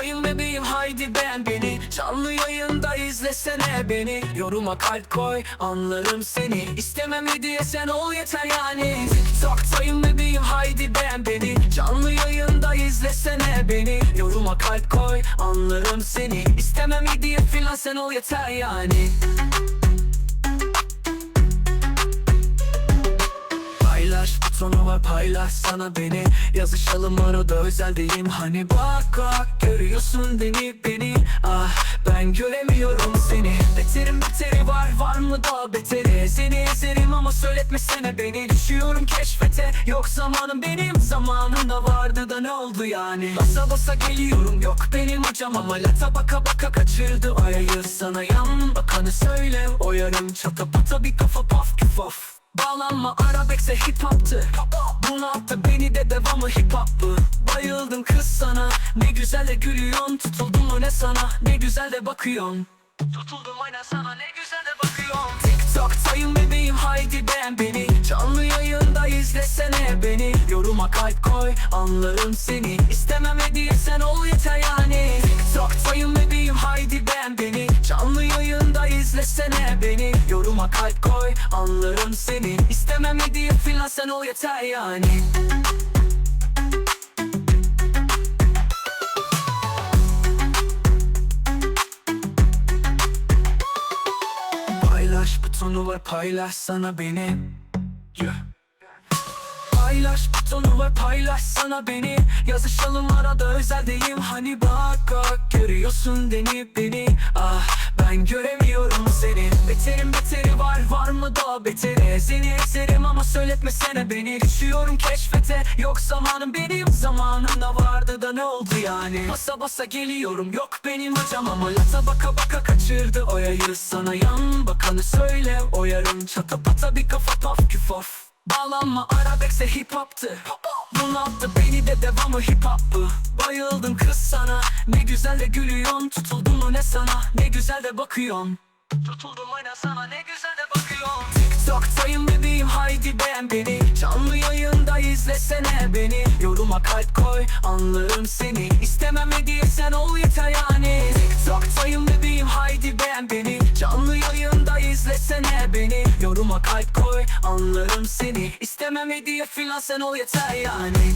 Sayın bebeğim haydi beğen beni. Canlı yayında izlesene beni. Yoruma kalp koy anlarım seni. İstemem hediye sen ol yeter yani. TikTok'tayım bebeğim haydi beğen beni. Canlı yayında izlesene beni. Yoruma kalp koy anlarım seni. İstemem hediye filan sen ol yeter yani var paylaş sana beni. Yazışalım arada özeldeyim hani bak bak Görüyorsun beni beni. Ah ben göremiyorum seni. Beterim beteri var var mı daha beteri? Seni ezerim ama söyletmesene beni. Düşüyorum keşfete yok zamanım benim. Zamanında vardı da ne oldu yani? Basa basa geliyorum yok benim hocam. Ama lata baka baka kaçırdı ayayı sana yan Bakanı söyle o yarım çata pata bir kafa paf küf of Bağlanma arabekse hip hop'tı Bunu attı beni de devamı hip hop'ı Bayıldım kız sana. Ne güzel de gülüyorsun Tutuldum mu ne sana? Ne güzel de bakıyorsun. Tutuldum aynen sana ne güzel de bakıyorsun. TikTok'tayım bebeğim haydi beğen beni. Canlı yayında izlesene beni. Yoruma kalp koy anlarım seni. İstemem hediye sen ol yeter yani izlesene beni. Yoruma kalp koy anlarım seni. İstemem hediye filan sen ol yeter yani. Paylaş butonu var paylaş sana beni. Yeah. Paylaş butonu var paylaş sana beni. Yazışalım arada özeldeyim hani bak bak Görüyorsun beni beni. Ah ben göremiyorum seni. Beterim beteri var var mı daha beteri Seni ezerim ama söyletmesene beni. Düşüyorum keşfete yok zamanım. Benim Zamanında vardı da ne oldu yani? Basa basa geliyorum yok benim hocam Ama lata baka baka kaçırdı o yayı sana yan Bakanı söyle o yarım çata pata bir kafa paf küf of Bağlanma arabekse hip hop'tı. Bunu attı beni de devamı hip hop'ı. Bayıldım kız sana. Ne güzel de gülüyorsun Tutuldum mu ne sana? Ne güzel de bakıyorsun. Tutuldum aynen sana? Ne güzel de bakıyorsun. TikTok'tayım bebeğim haydi beğen beni. Canlı yayında izlesene beni. Yoruma kalp koy anlarım seni. İstemem hediye sen ol yeter yani. TikTok'tayım bebeğim haydi beğen beni. Canlı yayında izlesene beni Yoruma kalp koy anlarım seni. İstemem hediye filan sen ol yeter yani